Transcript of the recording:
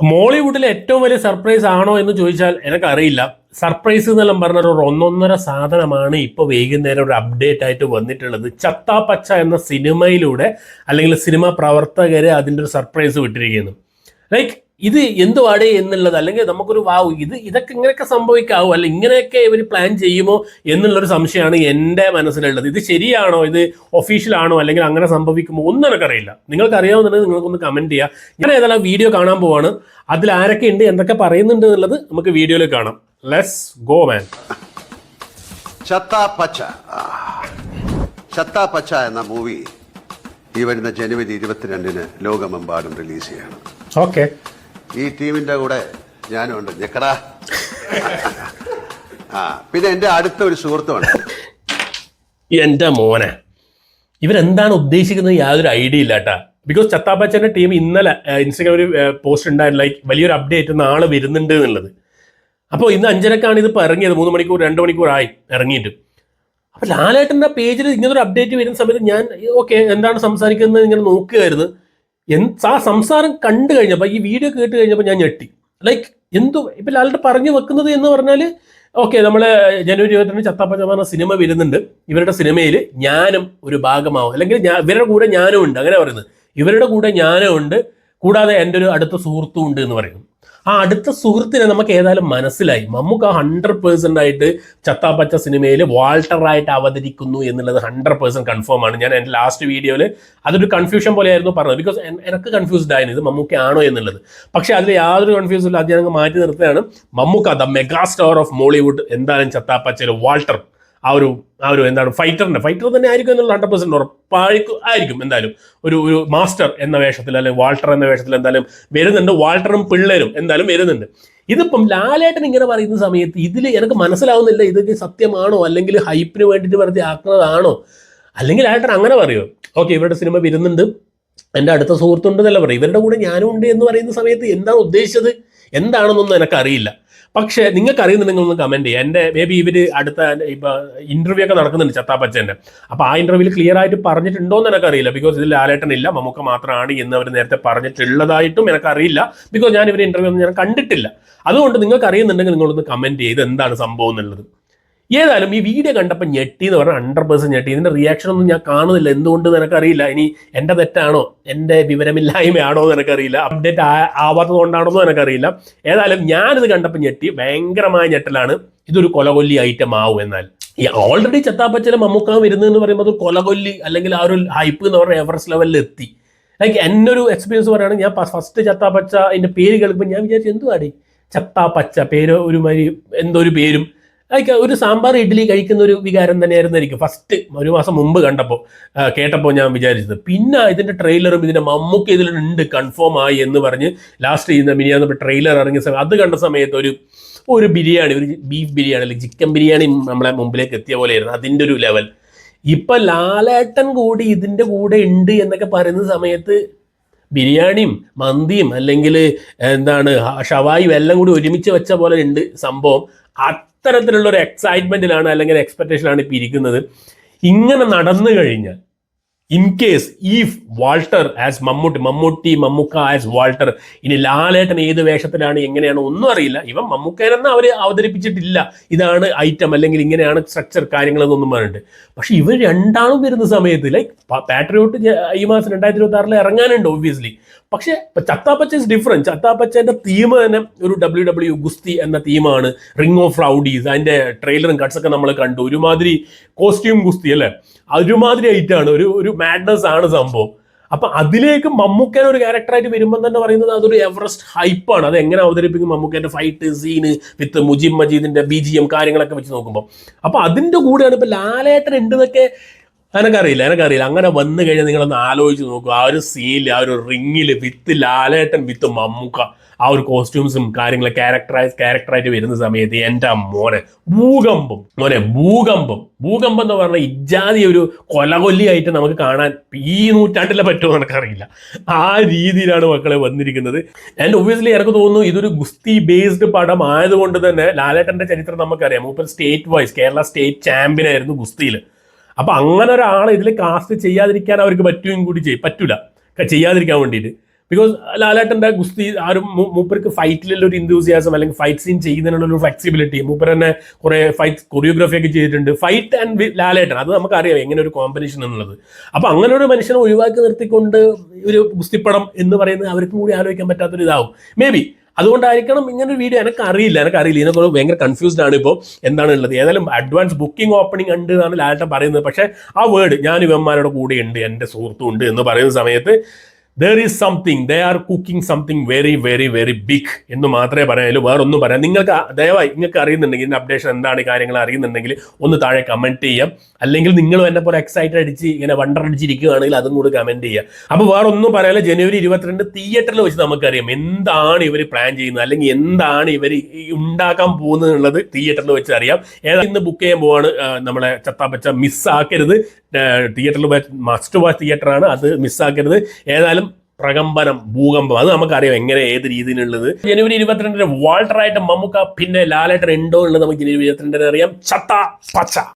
മോളിവുഡിലെ ഏറ്റവും വലിയ സർപ്രൈസ് ആണോ എന്ന് ചോദിച്ചാൽ എനിക്കറിയില്ല. സർപ്രൈസ് എന്നെല്ലാം പറഞ്ഞ ഒരു ഒന്നൊന്നര സാധനമാണ് ഇപ്പോൾ വൈകുന്നേരം ഒരു അപ്ഡേറ്റ് ആയിട്ട് വന്നിട്ടുള്ളത്. ചത്താ പച്ച എന്ന സിനിമയിലൂടെ അല്ലെങ്കിൽ സിനിമ പ്രവർത്തകരെ അതിന്റെ ഒരു സർപ്രൈസ് വിട്ടിരിക്കുന്നു. ലൈക്ക് ഇത് എന്തുവാടേ എന്നുള്ളത് അല്ലെങ്കിൽ നമുക്കൊരു വാവ് ഇത് ഇതൊക്കെ ഇങ്ങനെയൊക്കെ സംഭവിക്കാവോ? അല്ല ഇങ്ങനെയൊക്കെ ഇവർ പ്ലാൻ ചെയ്യുമോ എന്നുള്ളൊരു സംശയമാണ് എന്റെ മനസ്സിലുള്ളത്. ഇത് ശരിയാണോ? ഇത് ഒഫീഷ്യൽ ആണോ? അല്ലെങ്കിൽ അങ്ങനെ സംഭവിക്കുമോ? ഒന്നും എനിക്കറിയില്ല. നിങ്ങൾക്ക് അറിയാവുന്നുണ്ടെങ്കിൽ നിങ്ങൾക്കൊന്ന് കമന്റ് ചെയ്യുക ഞാൻ ഏതായാലും വീഡിയോ കാണാൻ പോവാണ്. അതിൽ ആരൊക്കെ ഉണ്ട് എന്തൊക്കെ പറയുന്നുണ്ട് എന്നുള്ളത് നമുക്ക് വീഡിയോയിൽ കാണാം. ലെറ്റ്സ് ഗോ മാൻ ചത്താ പച്ച ആ. പച്ച എന്ന മൂവി ഈ വരുന്ന ജനുവരി ഇരുപത്തിരണ്ടിന് ലോകമെമ്പാടും റിലീസ് ചെയ്യണം. ഓക്കെ ഈ ടീമിന്റെ കൂടെ ഞാനും ഉണ്ട് ഞെക്കടാ. ആ പിന്നെ എന്റെ അടുത്ത ഒരു സുഹൃത്തുമാണ് എന്റെ മോനെ. ഇവരെന്താണ് ഉദ്ദേശിക്കുന്നത് യാതൊരു ഐഡിയ ഇല്ലാട്ടാ. ബിക്കോസ് ചത്താപ്പച്ചന്റെ ടീം ഇന്നലെ ഇൻസ്റ്റഗ്രാമിൽ പോസ്റ്റ് ഉണ്ടായിരുന്നു. ലൈക്ക് വലിയൊരു അപ്ഡേറ്റ് നാളെ വരുന്നുണ്ട് എന്നുള്ളത്. അപ്പോൾ ഇന്ന് അഞ്ചരക്കാണ് ഇതിപ്പോൾ ഇറങ്ങിയത്. മൂന്ന് മണിക്കൂർ രണ്ട് മണിക്കൂർ ആയി ഇറങ്ങിയിട്ട്. അപ്പോൾ ലാലേട്ടന്റെ പേജിൽ ഇങ്ങനൊരു അപ്ഡേറ്റ് വരുന്ന സമയത്ത് ഞാൻ ഓക്കെ എന്താണ് സംസാരിക്കുന്നത്? ഇങ്ങനെ നോക്കുകയായിരുന്നു. ആ സംസാരം കണ്ടു കഴിഞ്ഞപ്പോൾ ഈ വീഡിയോ കേട്ട് കഴിഞ്ഞപ്പോൾ ഞാൻ ഞെട്ടി. ലൈക്ക് എന്തോ ഇപ്പം ലാലിട്ട് പറഞ്ഞു വെക്കുന്നത് എന്ന് പറഞ്ഞാൽ ഓക്കെ നമ്മൾ ജനുവരി ഇരുപത്തിരണ്ട് ചത്താപ്പച്ചമാന സിനിമ വരുന്നുണ്ട്. ഇവരുടെ സിനിമയിൽ ഞാനും ഒരു ഭാഗമാവും. അല്ലെങ്കിൽ ഞാൻ ഇവരുടെ കൂടെ ഞാനും ഉണ്ട് അങ്ങനെ പറയുന്നത്. ഇവരുടെ കൂടെ ഞാനും ഉണ്ട് കൂടാതെ എന്റെ ഒരു അടുത്ത സുഹൃത്തും ഉണ്ട് എന്ന് പറയുന്നു. ആ അടുത്ത സുഹൃത്തിനെ നമുക്ക് ഏതായാലും മനസ്സിലായി. മമ്മൂക്ക ഹൺഡ്രഡ് പേഴ്സന്റ് ആയിട്ട് ചത്താപ്പച്ച സിനിമയിൽ വാൾട്ടറായിട്ട് അവതരിക്കുന്നു എന്നുള്ളത് ഹൺഡ്രഡ് പേഴ്സന്റ് കൺഫേം ആണ്. ഞാൻ എന്റെ ലാസ്റ്റ് വീഡിയോയിൽ അതൊരു കൺഫ്യൂഷൻ പോലെയായിരുന്നു പറഞ്ഞത്. ബിക്കോസ് എനിക്ക് കൺഫ്യൂസ്ഡ് ആയിരുന്നു ഇത് മമ്മൂക്ക ആണോ എന്നുള്ളത്. പക്ഷേ അതിൽ യാതൊരു കൺഫ്യൂസും ഇല്ല അത് അങ്ങ് മാറ്റി നിർത്തുകയാണ്. Mammukka the mega star of Mollywood എന്തായാലും ചത്താപ്പച്ചയിൽ വാൾട്ടർ ആ ഒരു ആ ഒരു എന്താണ് ഫൈറ്ററിന്റെ ഫൈറ്റർ തന്നെ ആയിരിക്കും എന്നുള്ള ഹൺഡ്രഡ് പെർസെന്റ് ഉറപ്പായിരിക്കും ആയിരിക്കും എന്തായാലും. ഒരു ഒരു മാസ്റ്റർ എന്ന വേഷത്തിൽ അല്ലെങ്കിൽ വാൾട്ടർ എന്ന വേഷത്തിൽ എന്തായാലും വരുന്നുണ്ട്. വാൾട്ടറും പിള്ളേരും എന്തായാലും വരുന്നുണ്ട്. ഇതിപ്പം ലാലേട്ടൻ ഇങ്ങനെ പറയുന്ന സമയത്ത് ഇതിൽ എനിക്ക് മനസ്സിലാവുന്നില്ല ഇതൊക്കെ സത്യമാണോ? അല്ലെങ്കിൽ ഹൈപ്പിന് വേണ്ടിയിട്ട് വെറുതെ ആക്കുന്നതാണോ? അല്ലെങ്കിൽ ലാലേട്ടൻ അങ്ങനെ പറയുമോ ഓക്കെ ഇവരുടെ സിനിമ വരുന്നുണ്ട്. എന്റെ അടുത്ത സുഹൃത്തുണ്ട് എന്നല്ല പറയും ഇവരുടെ കൂടെ ഞാനും ഉണ്ട് എന്ന് പറയുന്ന സമയത്ത് എന്താണ് ഉദ്ദേശിച്ചത്? എന്താണെന്നൊന്നും എനിക്കറിയില്ല. പക്ഷേ നിങ്ങൾക്ക് അറിയുന്നുണ്ടെങ്കിൽ ഒന്ന് കമന്റ് ചെയ്യുക എന്റെ മേ ബി ഇവർ അടുത്ത ഇപ്പോൾ ഇന്റർവ്യൂ ഒക്കെ നടക്കുന്നുണ്ട് ചത്താപ്പച്ചന്റെ. അപ്പോൾ ആ ഇന്റർവ്യൂവിൽ ക്ലിയർ ആയിട്ട് പറഞ്ഞിട്ടുണ്ടോ എന്ന് എനിക്കറിയില്ല. ബിക്കോസ് ഇതിൽ ലാലേട്ടൻ ഇല്ല മമ്മൂക്ക മാത്രമാണ് എന്ന് അവർ നേരത്തെ പറഞ്ഞിട്ടുള്ളതായിട്ടും എനിക്കറിയില്ല. ബിക്കോസ് ഞാൻ ഇവർ ഇന്റർവ്യൂ ഒന്നും ഞാൻ കണ്ടിട്ടില്ല. അതുകൊണ്ട് നിങ്ങൾക്ക് അറിയുന്നുണ്ടെങ്കിൽ നിങ്ങളൊന്ന് കമന്റ് ചെയ്ത് എന്താണ് സംഭവം എന്നുള്ളത്. ഏതായാലും ഈ വീഡിയോ കണ്ടപ്പോൾ ഞെട്ടി എന്ന് പറഞ്ഞാൽ ഹൺഡ്രഡ് പെർസെന്റ് ഞെട്ടി. ഇതിന്റെ റിയാക്ഷൻ ഒന്നും ഞാൻ കാണുന്നില്ല. എന്തുകൊണ്ട് നിനക്കറിയില്ല? ഇനി എന്റെ തെറ്റാണോ? എന്റെ വിവരമില്ലായ്മയാണോ എന്ന് എനിക്കറിയില്ല അപ്ഡേറ്റ് ആവാത്തത് കൊണ്ടാണോ എനിക്കറിയില്ല ഏതായാലും ഞാനിത് കണ്ടപ്പോൾ ഞെട്ടി. ഭയങ്കരമായ ഞെട്ടലാണ്. ഇതൊരു കൊലകൊല്ലി ഐറ്റം ആവും എന്നാൽ. ഈ ഓൾറെഡി ചെത്താപ്പച്ചലും മമ്മൂക്ക വരുന്നതെന്ന് പറയുമ്പോൾ അത് കൊലകൊല്ലി അല്ലെങ്കിൽ ആ ഒരു ഹൈപ്പ് എന്ന് പറഞ്ഞ എവറസ്റ്റ് ലെവലിൽ എത്തി. ലൈക്ക് എന്റെ ഒരു എക്സ്പീരിയൻസ് പറയുകയാണെങ്കിൽ ഞാൻ ഫസ്റ്റ് ചത്താപ്പച്ച അതിന്റെ പേര് കേൾക്കുമ്പോൾ ഞാൻ വിചാരിച്ചു എന്തുവാടി? ചത്താപ്പച്ച പേര് ഒരു മാതിരി എന്തോ ഒരു പേരും. ലൈക്ക് ഒരു സാമ്പാർ ഇഡ്ഡലി കഴിക്കുന്ന ഒരു വികാരം തന്നെയായിരുന്നു എനിക്ക്. ഫസ്റ്റ് ഒരു മാസം മുമ്പ് കണ്ടപ്പോൾ കേട്ടപ്പോൾ ഞാൻ വിചാരിച്ചത്. പിന്നെ ഇതിന്റെ ട്രെയിലറും ഇതിന്റെ മമ്മൂക്ക് ഇതിലുണ്ട് കൺഫേം ആയി എന്ന് പറഞ്ഞ് ലാസ്റ്റ് ചെയ്യുന്ന മിനിയാന്ന് ട്രെയിലർ ഇറങ്ങിയ സമയം അത് കണ്ട സമയത്ത് ഒരു ഒരു ബിരിയാണി ഒരു ബീഫ് ബിരിയാണി അല്ലെങ്കിൽ ചിക്കൻ ബിരിയാണി നമ്മളെ മുമ്പിലേക്ക് എത്തിയ പോലെയായിരുന്നു. അതിന്റെ ഒരു ലെവൽ ഇപ്പൊ ലാലേട്ടൻ കൂടി ഇതിന്റെ കൂടെ ഉണ്ട് എന്നൊക്കെ പറയുന്ന സമയത്ത് ബിരിയാണിയും മന്തിയും അല്ലെങ്കിൽ എന്താണ് ഷവായും എല്ലാം കൂടി ഒരുമിച്ച് വെച്ച പോലെ ഉണ്ട് സംഭവം. അത്തരത്തിലുള്ള ഒരു എക്സൈറ്റ്മെന്റിലാണ് അല്ലെങ്കിൽ എക്സ്പെക്ടേഷനാണ് ഇപ്പം ഇരിക്കുന്നത്. ഇങ്ങനെ നടന്നു കഴിഞ്ഞാൽ in case if Walter as Mammootty Mammootty Mammukka as Walter ഇനി ലാലേട്ടൻ ഏത് വേഷത്തിലാണ് എങ്ങനെയാണ് ഒന്നും അറിയില്ല. ഇവൻ മമ്മൂക്കേനെന്ന് അവർ അവതരിപ്പിച്ചിട്ടില്ല. ഇതാണ് ഐറ്റം അല്ലെങ്കിൽ ഇങ്ങനെയാണ് സ്ട്രക്ചർ കാര്യങ്ങളെന്നൊന്നും പറഞ്ഞിട്ട്. പക്ഷെ ഇവർ രണ്ടാളും വരുന്ന സമയത്ത് ലൈക്ക് പാട്രിയോട്ട് ഈ മാസം രണ്ടായിരത്തി ഇരുപത്തി ആറിൽ ഇറങ്ങാനുണ്ട് ഒബ്വിയസ്ലി പക്ഷെ ചത്താപ്പച്ച ഇസ് ഡിഫറെന്റ് ചത്താപ്പച്ചന്റെ തീം തന്നെ ഒരു ഡബ്ല്യു ഡബ്ല്യു ഗുസ്തി എന്ന തീമാണ് റിംഗ് ഓഫ് റൗഡീസ് അതിന്റെ ട്രെയിലറും കട്ട്സൊക്കെ നമ്മൾ കണ്ടു. ഒരുമാതിരി കോസ്റ്റ്യൂം ഗുസ്തി അല്ലേ? ഒരുമാതിരി ഐറ്റാണ് ഒരു ഒരു മാഡ്നസ് ആണ് സംഭവം. അപ്പൊ അതിലേക്ക് മമ്മൂക്കൻ ഒരു ക്യാരക്ടറായിട്ട് വരുമ്പോൾ തന്നെ പറയുന്നത് അതൊരു എവറസ്റ്റ് ഹൈപ്പാണ് അത് എങ്ങനെ അവതരിപ്പിക്കും മമ്മൂക്കന്റെ ഫൈറ്റ് സീന് വിത്ത് മുജീബ് മജീദിന്റെ ബി ജി എം കാര്യങ്ങളൊക്കെ വെച്ച് നോക്കുമ്പോൾ അപ്പൊ അതിന്റെ കൂടെയാണ് ഇപ്പൊ ലാലേട്ടൻ ഉണ്ടെന്നൊക്കെ എനക്കറിയില്ല എനക്കറിയില്ല. അങ്ങനെ വന്നു കഴിഞ്ഞാൽ നിങ്ങളൊന്ന് ആലോചിച്ച് നോക്കുക ആ ഒരു സീനിൽ ആ ഒരു റിങ്ങിൽ വിത്ത് ലാലേട്ടൻ വിത്ത് മമ്മൂക്ക. ആ ഒരു കോസ്റ്റ്യൂംസും കാര്യങ്ങളും ക്യാരക്ടറൈസ് ക്യാരക്ടറായിട്ട് വരുന്ന സമയത്ത് എന്റെ മോനെ ഭൂകമ്പം മോനെ ഭൂകമ്പം. ഭൂകമ്പം എന്ന് പറഞ്ഞാൽ ഇജാതി ഒരു കൊലകൊല്ലിയായിട്ട് നമുക്ക് കാണാൻ ഈ നൂറ്റാണ്ടിലെ പറ്റുമോ എനിക്കറിയില്ല. ആ രീതിയിലാണ് മക്കളെ വന്നിരിക്കുന്നത്. ആൻഡ് ഒബ്വിയസ്ലി എനിക്ക് തോന്നുന്നു ഇതൊരു ഗുസ്തി ബേസ്ഡ് പടം ആയതുകൊണ്ട് തന്നെ ലാലേട്ടന്റെ ചരിത്രം നമുക്കറിയാം. മൂപ്പർ state wise Kerala state champion ആയിരുന്നു ഗുസ്തിയിൽ അപ്പൊ അങ്ങനെ ഒരാളെ ഇതിൽ കാസ്റ്റ് ചെയ്യാതിരിക്കാൻ അവർക്ക് പറ്റുകയും കൂടി ചെയ്യും. പറ്റൂല. ചെയ്യാതിരിക്കാൻ വേണ്ടിയിട്ട്. ബിക്കോസ് ലാലേട്ടന്റെ ഗുസ്തി ആരും മൂപ്പർക്ക് ഫൈറ്റിലുള്ള ഒരു ഇൻഡ്യൂസിയാസം അല്ലെങ്കിൽ ഫൈറ്റ് സീൻ ചെയ്യുന്നതിനുള്ള ഒരു ഫ്ലെക്സിബിലിറ്റി മൂപ്പർ തന്നെ കുറെ ഫൈറ്റ് കൊറിയോഗ്രാഫി ഒക്കെ ചെയ്തിട്ടുണ്ട്. Fight and Lalettan. അത് നമുക്കറിയാം എങ്ങനെ ഒരു കോമ്പിനേഷൻ എന്നുള്ളത്. അപ്പൊ അങ്ങനെ ഒരു മനുഷ്യനെ ഒഴിവാക്കി നിർത്തിക്കൊണ്ട് ഒരു ഗുസ്തിപ്പടം എന്ന് പറയുന്നത് അവർക്കും കൂടി ആലോചിക്കാൻ പറ്റാത്തൊരു ഇതാവും. മേ ബി അതുകൊണ്ടായിരിക്കണം ഇങ്ങനെ ഒരു വീഡിയോ എനിക്ക് അറിയില്ല. എനിക്ക് അറിയില്ല. ഇതിനൊക്കെ ഭയങ്കര കൺഫ്യൂസ്ഡ് ആണ് ഇപ്പോൾ എന്താണ് ഉള്ളത്. ഏതായാലും അഡ്വാൻസ് ബുക്കിംഗ് ഓപ്പണിംഗ് ഉണ്ട് എന്നാണ് ലാലേട്ടൻ പറയുന്നത്. പക്ഷേ ആ വേർഡ് ഞാൻ ഇവന്മാരുടെ കൂടെ ഉണ്ട് എന്റെ സുഹൃത്തും ഉണ്ട് എന്ന് പറയുന്ന സമയത്ത് there is something they are cooking something very very very big എന്ന് മാത്രമേ പറയാനുള്ളൂ. വേറെ ഒന്നും പറയാം നിങ്ങൾക്ക് ദയവായി നിങ്ങൾക്ക് അറിയുന്നുണ്ടെങ്കിൽ ഇതിന്റെ അപ്ഡേഷൻ എന്താണ് കാര്യങ്ങൾ അറിയുന്നുണ്ടെങ്കിൽ ഒന്ന് താഴെ കമന്റ് ചെയ്യാം. അല്ലെങ്കിൽ നിങ്ങൾ എന്നെ പോലെ എക്സൈറ്റഡ് അടിച്ച് ഇങ്ങനെ വണ്ടർ അടിച്ചിരിക്കുകയാണെങ്കിൽ അതും കൂടി കമന്റ് ചെയ്യാം. അപ്പോൾ വേറെ ഒന്നും പറയാനില്ല. ജനുവരി ഇരുപത്തിരണ്ട് തിയേറ്ററിൽ വെച്ച് നമുക്കറിയാം എന്താണ് ഇവർ പ്ലാൻ ചെയ്യുന്നത് അല്ലെങ്കിൽ എന്താണ് ഇവർ ഉണ്ടാക്കാൻ പോകുന്നത് എന്നുള്ളത് തിയേറ്ററിൽ വെച്ച് അറിയാം. ഏതാ ഇന്ന് ബുക്ക് ചെയ്യാൻ പോവാണ് നമ്മളെ ചത്താപ്പച്ച മിസ്സാക്കരുത് തിയേറ്ററിൽ മസ്റ്റ് വാച്ച് തിയേറ്ററാണ് അത് മിസ്സാക്കരുത് ഏതായാലും പ്രകമ്പനം ഭൂകമ്പം അത് നമുക്കറിയാം എങ്ങനെ ഏത് രീതിയിലുള്ളത്. ജനുവരി ഇരുപത്തിരണ്ടിന് വാൾട്ടറായിട്ട് മമ്മൂക്ക പിന്നെ ലാലേട്ടൻ ഉണ്ടോ എന്നുള്ളത് നമുക്ക് ജനുവരി ഇരുപത്തിരണ്ടിന് അറിയാം. ചത്ത പച്ച.